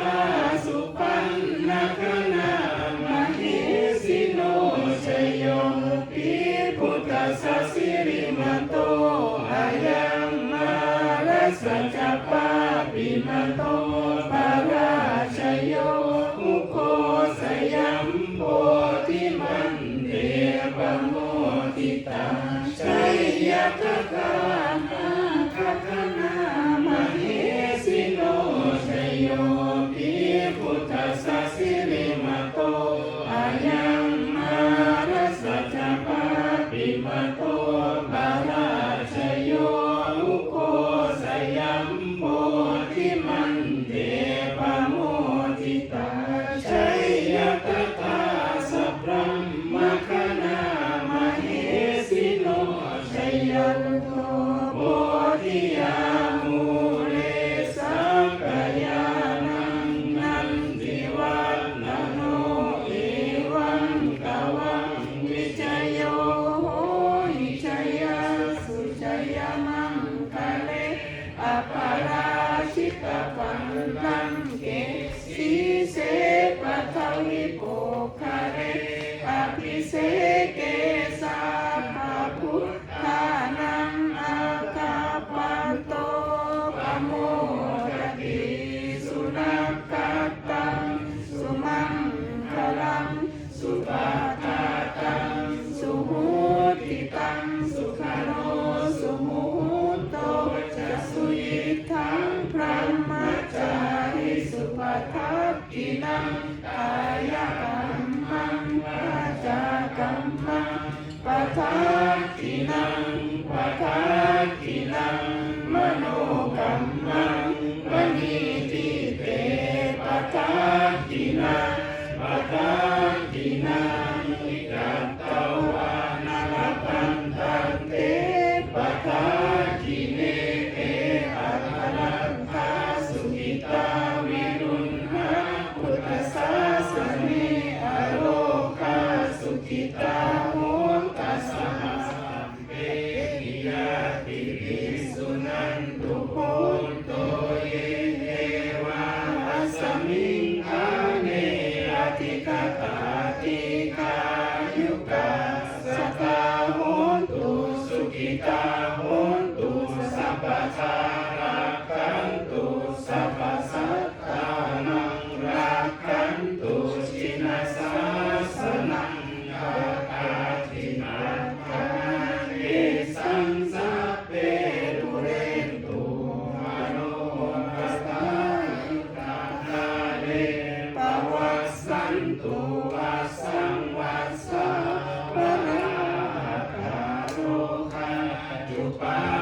นนาคนามหิสิโนชยโยปีพุทธัสสิริมันโตอายังมารัสจัปาปิมันโตปาราชโยอุโคสยัมโพธิมันเดปโมทิตาชัยยะคค ชิตปันลังเกสีเสปะทวิโป ทัปกินังกายกรรมังวาจากรรมังปทัปกินังปทัปกินังมโนกรรมังมณีติเตปทัปกินังปทัป Amen. teu